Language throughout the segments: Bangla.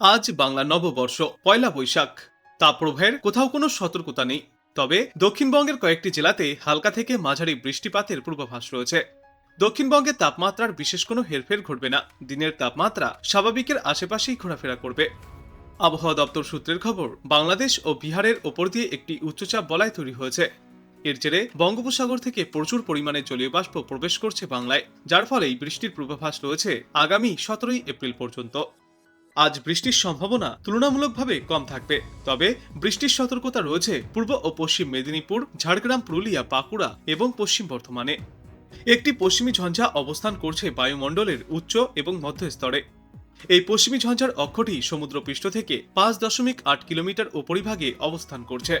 আজ বাংলা নববর্ষ, পয়লা বৈশাখ। তাপপ্রবাহের কোথাও কোনো সতর্কতা নেই। তবে দক্ষিণবঙ্গের কয়েকটি জেলাতে হালকা থেকে মাঝারি বৃষ্টিপাতের পূর্বাভাস রয়েছে। দক্ষিণবঙ্গের তাপমাত্রার বিশেষ কোনো হেরফের ঘটবে না। দিনের তাপমাত্রা স্বাভাবিকের আশেপাশেই ঘোরাফেরা করবে। আবহাওয়া দপ্তর সূত্রের খবর, বাংলাদেশ ও বিহারের ওপর দিয়ে একটি উচ্চচাপ বলয় তৈরি হয়েছে। এর জেরে বঙ্গোপসাগর থেকে প্রচুর পরিমাণে জলীয় বাষ্প প্রবেশ করছে বাংলায়, যার ফলেই বৃষ্টির পূর্বাভাস রয়েছে আগামী সতেরোই এপ্রিল পর্যন্ত। আজ বৃষ্টির সম্ভাবনা তুলনামূলকভাবে কম থাকবে। তবে বৃষ্টির সতর্কতা রয়েছে পূর্ব ও পশ্চিম মেদিনীপুর, ঝাড়গ্রাম, পুরুলিয়া, বাঁকুড়া এবং পশ্চিম বর্ধমানে। একটি পশ্চিমী ঝঞ্ঝা অবস্থান করছে বায়ুমণ্ডলের উচ্চ এবং মধ্য স্তরে এই পশ্চিমী ঝঞ্ঝার অক্ষটি সমুদ্রপৃষ্ঠ থেকে পাঁচ দশমিক আট কিলোমিটার উপরিভাগে অবস্থান করছে।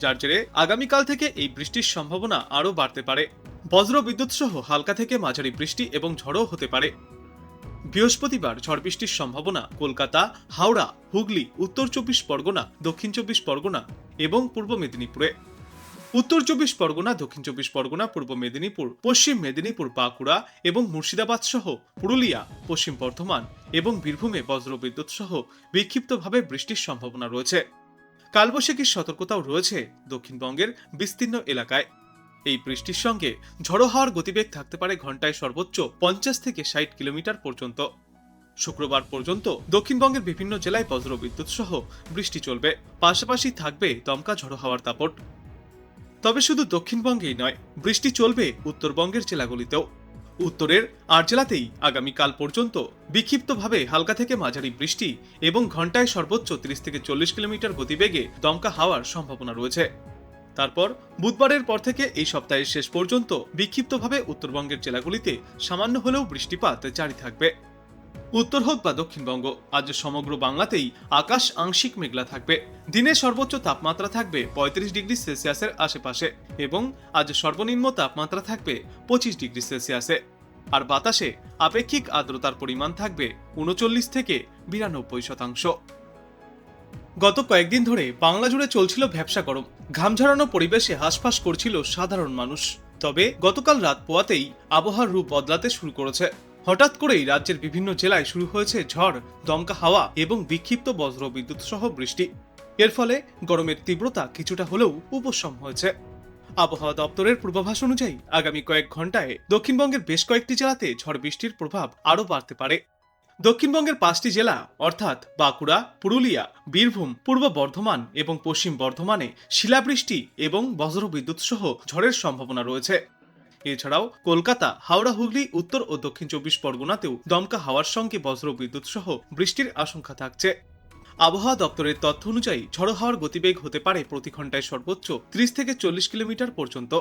যার জেরে আগামীকাল থেকে এই বৃষ্টির সম্ভাবনা আরও বাড়তে পারে। বজ্র বিদ্যুৎ সহ হালকা থেকে মাঝারি বৃষ্টি এবং ঝড়ও হতে পারে। বৃহস্পতিবার ঝড় বৃষ্টির সম্ভাবনা কলকাতা, হাওড়া, হুগলি, উত্তর চব্বিশ পরগনা, দক্ষিণ চব্বিশ পরগনা এবং পূর্ব মেদিনীপুরে। উত্তর চব্বিশ পরগনা, দক্ষিণ চব্বিশ পরগনা, পূর্ব মেদিনীপুর, পশ্চিম মেদিনীপুর, বাঁকুড়া এবং মুর্শিদাবাদ সহ পুরুলিয়া, পশ্চিম বর্ধমান এবং বীরভূমে বজ্রবিদ্যুৎ সহ বিক্ষিপ্তভাবে বৃষ্টির সম্ভাবনা রয়েছে। কালবৈশাখীর সতর্কতাও রয়েছে দক্ষিণবঙ্গের বিস্তীর্ণ এলাকায়। এই বৃষ্টির সঙ্গে ঝড়ো হওয়ার গতিবেগ থাকতে পারে ঘন্টায় সর্বোচ্চ পঞ্চাশ থেকে ষাট কিলোমিটার পর্যন্ত। শুক্রবার পর্যন্ত দক্ষিণবঙ্গের বিভিন্ন জেলায় বজ্রবিদ্যুৎ সহ বৃষ্টি চলবে। পাশাপাশি থাকবে দমকা ঝড়ো হওয়ার দাপট। তবে শুধু দক্ষিণবঙ্গেই নয়, বৃষ্টি চলবে উত্তরবঙ্গের জেলাগুলিতেও। উত্তরের আর জেলাতেই আগামীকাল পর্যন্ত বিক্ষিপ্তভাবে হালকা থেকে মাঝারি বৃষ্টি এবং ঘন্টায় সর্বোচ্চ তিরিশ থেকে চল্লিশ কিলোমিটার গতিবেগে দমকা হাওয়ার সম্ভাবনা রয়েছে। তারপর বুধবারের পর থেকে এই সপ্তাহের শেষ পর্যন্ত বিক্ষিপ্তভাবে উত্তরবঙ্গের জেলাগুলিতে সামান্য হলেও বৃষ্টিপাত জারি থাকবে। উত্তর হোক বা দক্ষিণবঙ্গ, আজ সমগ্র বাংলাতেই আকাশ আংশিক মেঘলা থাকবে। দিনের সর্বোচ্চ তাপমাত্রা থাকবে পঁয়ত্রিশ ডিগ্রি সেলসিয়াসের আশেপাশে এবং আজ সর্বনিম্ন তাপমাত্রা থাকবে পঁচিশ ডিগ্রি সেলসিয়াসে। আর বাতাসে আপেক্ষিক আর্দ্রতার পরিমাণ থাকবে উনচল্লিশ থেকে বিরানব্বই শতাংশ। গত কয়েকদিন ধরে বাংলা জুড়ে চলছিল ভ্যাবসা গরম। ঘাম ঝরানো পরিবেশে হাসফাস করছিল সাধারণ মানুষ। তবে গতকাল রাত পোয়াতেই আবহাওয়ার রূপ বদলাতে শুরু করেছে। হঠাৎ করেই রাজ্যের বিভিন্ন জেলায় শুরু হয়েছে ঝড়, দমকা হাওয়া এবং বিক্ষিপ্ত বজ্র বিদ্যুৎ সহ বৃষ্টি। এর ফলে গরমের তীব্রতা কিছুটা হলেও উপশম হয়েছে। আবহাওয়া দপ্তরের পূর্বাভাস অনুযায়ী আগামী কয়েক ঘন্টায় দক্ষিণবঙ্গের বেশ কয়েকটি জেলাতে ঝড় বৃষ্টির প্রভাব আরও বাড়তে পারে। দক্ষিণবঙ্গের পাঁচটি জেলা অর্থাৎ বাঁকুড়া, পুরুলিয়া, বীরভূম, পূর্ব বর্ধমান এবং পশ্চিম বর্ধমানে শিলাবৃষ্টি এবং বজ্রবিদ্যুৎ সহ ঝড়ের সম্ভাবনা রয়েছে। এছাড়াও কলকাতা, হাওড়া, হুগলি, উত্তর ও দক্ষিণ চব্বিশ পরগনাতেও দমকা হাওয়ার সঙ্গে বজ্রবিদ্যুৎ সহ বৃষ্টির আশঙ্কা থাকছে। আবহাওয়া দপ্তরের তথ্য অনুযায়ী ঝড়ো হাওয়ার গতিবেগ হতে পারে প্রতি ঘন্টায় সর্বোচ্চ ত্রিশ থেকে চল্লিশ কিলোমিটার পর্যন্ত।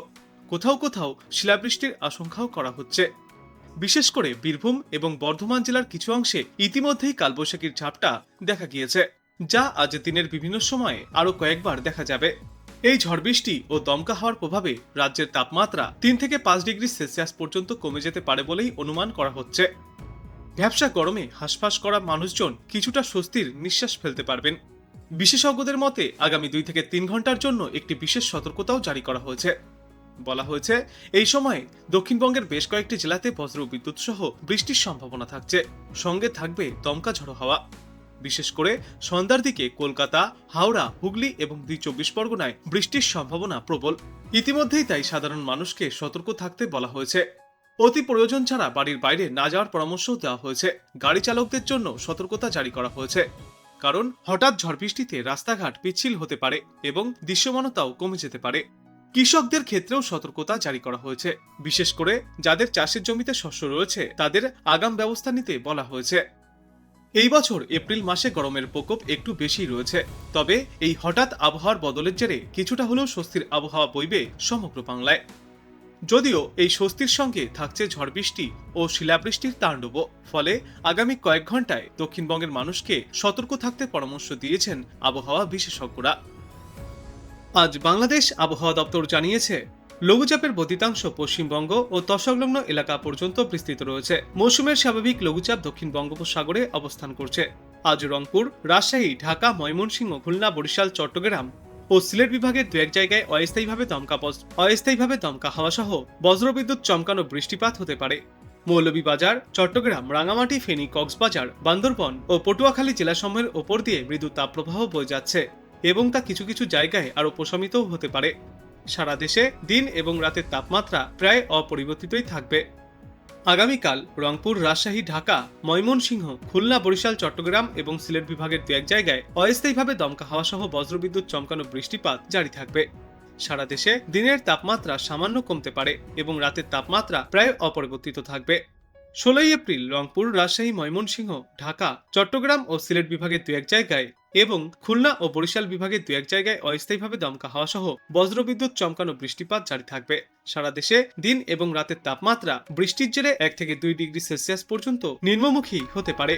কোথাও কোথাও শিলাবৃষ্টির আশঙ্কাও করা হচ্ছে। বিশেষ করে বীরভূম এবং বর্ধমান জেলার কিছু অংশে ইতিমধ্যেই কালবৈশাখীর ঝাপটা দেখা গিয়েছে, যা আজ দিনের বিভিন্ন সময়ে আরও কয়েকবার দেখা যাবে। এই ঝড় বৃষ্টি ও দমকা হওয়ার প্রভাবে রাজ্যের তাপমাত্রা তিন থেকে পাঁচ ডিগ্রি সেলসিয়াস পর্যন্ত কমে যেতে পারে বলেই অনুমান করা হচ্ছে। ব্যবসা গরমে হাঁসফাঁস করা মানুষজন কিছুটা স্বস্তির নিঃশ্বাস ফেলতে পারবেন। বিশেষজ্ঞদের মতে, আগামী দুই থেকে তিন ঘণ্টার জন্য একটি বিশেষ সতর্কতাও জারি করা হয়েছে। বলা হয়েছে, এই সময়ে দক্ষিণবঙ্গের বেশ কয়েকটি জেলাতে বজ্র বিদ্যুৎ সহ বৃষ্টির সম্ভাবনা থাকছে। সঙ্গে থাকবে দমকা ঝড়ো হাওয়া। বিশেষ করে সন্ধ্যার দিকে কলকাতা, হাওড়া, হুগলি এবং দুই চব্বিশ পরগনায় বৃষ্টির সম্ভাবনা প্রবল। ইতিমধ্যেই তাই সাধারণ মানুষকে সতর্ক থাকতে বলা হয়েছে। অতি প্রয়োজন ছাড়া বাড়ির বাইরে না যাওয়ার পরামর্শও দেওয়া হয়েছে। গাড়ি চালকদের জন্য সতর্কতা জারি করা হয়েছে। কারণ হঠাৎ ঝড় বৃষ্টিতে রাস্তাঘাট পিচ্ছিল হতে পারে এবং দৃশ্যমানতাও কমে যেতে পারে। কৃষকদের ক্ষেত্রেও সতর্কতা জারি করা হয়েছে। বিশেষ করে যাদের চাষের জমিতে শস্য রয়েছে, তাদের আগাম ব্যবস্থা নিতে বলা হয়েছে। এই বছর এপ্রিল মাসে গরমের প্রকোপ একটু বেশি রয়েছে। তবে এই হঠাৎ আবহাওয়ার বদলের জেরে কিছুটা হলেও স্বস্তির আবহাওয়া বইবে সমগ্র বাংলায়। যদিও এই স্বস্তির সঙ্গে থাকছে ঝড় বৃষ্টি ও শিলাবৃষ্টির তাণ্ডব। ফলে আগামী কয়েক ঘন্টায় দক্ষিণবঙ্গের মানুষকে সতর্ক থাকতে পরামর্শ দিয়েছেন আবহাওয়া বিশেষজ্ঞরা। আজ বাংলাদেশ আবহাওয়া দপ্তর জানিয়েছে, লঘুচাপের বদিতাংশ পশ্চিমবঙ্গ ও তৎসংলগ্ন এলাকা পর্যন্ত বিস্তৃত রয়েছে। মৌসুমের স্বাভাবিক লঘুচাপ দক্ষিণ বঙ্গোপসাগরে অবস্থান করছে। আজ রংপুর, রাজশাহী, ঢাকা, ময়মনসিংহ, খুলনা, বরিশাল, চট্টগ্রাম ও সিলেট বিভাগের দু এক জায়গায় অস্থায়ীভাবে দমকা অস্থায়ীভাবে দমকা হাওয়া সহ বজ্রবিদ্যুৎ, চমকানো বৃষ্টিপাত হতে পারে। মৌলভীবাজার, চট্টগ্রাম, রাঙামাটি, ফেনী, কক্সবাজার, বান্দরবন ও পটুয়াখালী জেলাসমূহের ওপর দিয়ে মৃদু তাপপ্রবাহ বয়ে যাচ্ছে। এবং তা কিছু কিছু জায়গায় আরও প্রশমিতও হতে পারে। সারা দেশে দিন এবং রাতের তাপমাত্রা প্রায় অপরিবর্তিতই থাকবে। আগামীকাল রংপুর, রাজশাহী, ঢাকা, ময়মনসিংহ, খুলনা, বরিশাল, চট্টগ্রাম এবং সিলেট বিভাগের দু এক জায়গায় অস্থায়ীভাবে দমকা হাওয়া সহ বজ্রবিদ্যুৎ চমকানো বৃষ্টিপাত জারি থাকবে। সারা দেশে দিনের তাপমাত্রা সামান্য কমতে পারে এবং রাতের তাপমাত্রা প্রায় অপরিবর্তিত থাকবে। ষোলোই এপ্রিল রংপুর, রাজশাহী, ময়মনসিংহ, ঢাকা, চট্টগ্রাম ও সিলেট বিভাগের দু এক জায়গায় এবং খুলনা ও বরিশাল বিভাগের দু এক জায়গায় অস্থায়ীভাবে দমকা হওয়া সহ বজ্রবিদ্যুৎ, চমকানো বৃষ্টিপাত জারি থাকবে। সারা দেশে দিন এবং রাতের তাপমাত্রা বৃষ্টির জেরে এক থেকে দুই ডিগ্রি সেলসিয়াস পর্যন্ত নিম্নমুখী হতে পারে।